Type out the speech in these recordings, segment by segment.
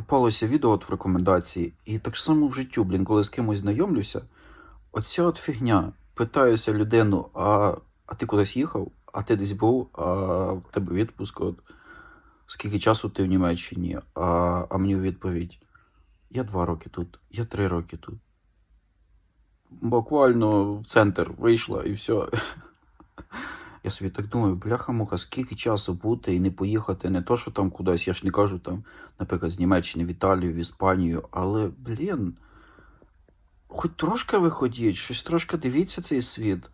попалося відео от в рекомендації, і так само в життю, блін, коли з кимось знайомлюся, оця от фігня. Питаюся людину, а, а ти кудись їхав, а ти десь був, а в тебе відпуск, от, скільки часу ти в Німеччині, а, а мені відповідь. Я два роки тут, я три роки тут. Буквально в центр вийшла і все. Я собі так думаю, бляха-муха, скільки часу бути і не поїхати, не то, що там кудись, я ж не кажу там, наприклад, з Німеччини в Італію, в Іспанію, але, блін, хоч трошки виходіть, щось трошки дивіться цей світ.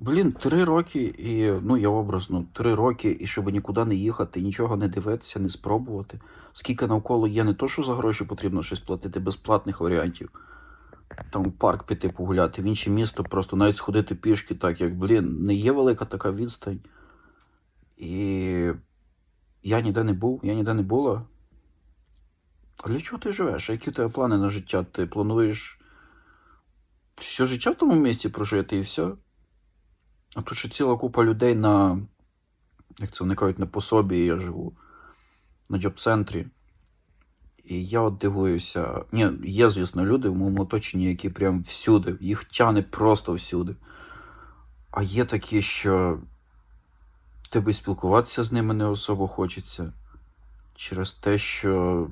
Блін, три роки і, ну я образно, три роки, і щоб нікуди не їхати, нічого не дивитися, не спробувати. Скільки навколо є, не то, що за гроші потрібно щось платити, безплатних варіантів. Там парк піти погуляти, в інше місто, просто навіть сходити пішки, так як, блін, не є велика така відстань. І я ніде не був, я ніде не була. А для чого ти живеш? А які в тебе плани на життя? Ти плануєш все життя в тому місці прожити і все? А тут ще ціла купа людей на, як це вони кажуть, на пособі я живу, на джоб-центрі. І я от дивуюся. Ні, є, звісно, люди в моєму оточенні, які прям всюди, їх тяне просто всюди. А є такі, що тебе спілкуватися з ними не особо хочеться. Через те, що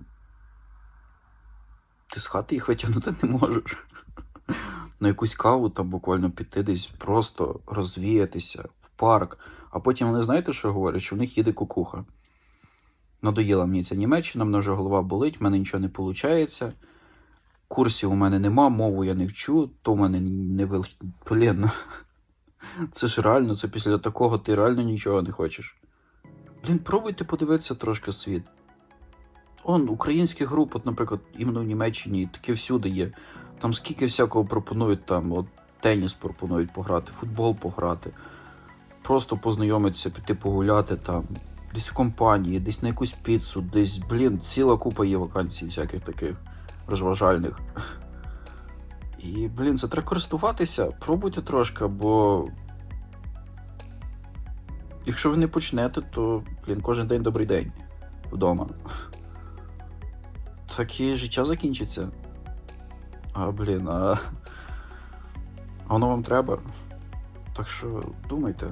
ти з хати їх витягнути не можеш. На якусь каву там буквально піти десь, просто розвіятися в парк. А потім вони знаєте, що говорять? Що в них їде кукуха. Надоїла мені ця Німеччина, в мене вже голова болить, в мене нічого не виходить. Курсів у мене нема, мову я не вчу, то в мене не вил... Блін, це ж реально, це після такого ти реально нічого не хочеш. Блін, пробуйте подивитися трошки світ. Он, українські групи, от, наприклад, іменно в Німеччині, таке всюди є. Там скільки всякого пропонують, там, от теніс пропонують пограти, футбол пограти, просто познайомитися, піти погуляти там, десь в компанії, десь на якусь піцу, десь, блін, ціла купа є вакансій всяких таких розважальних. І, блін, це треба користуватися, пробуйте трошки, бо. Якщо ви не почнете, то, блін, кожен день добрий день вдома. Так і життя закінчиться. А, блін, а. Воно вам треба. Так що думайте.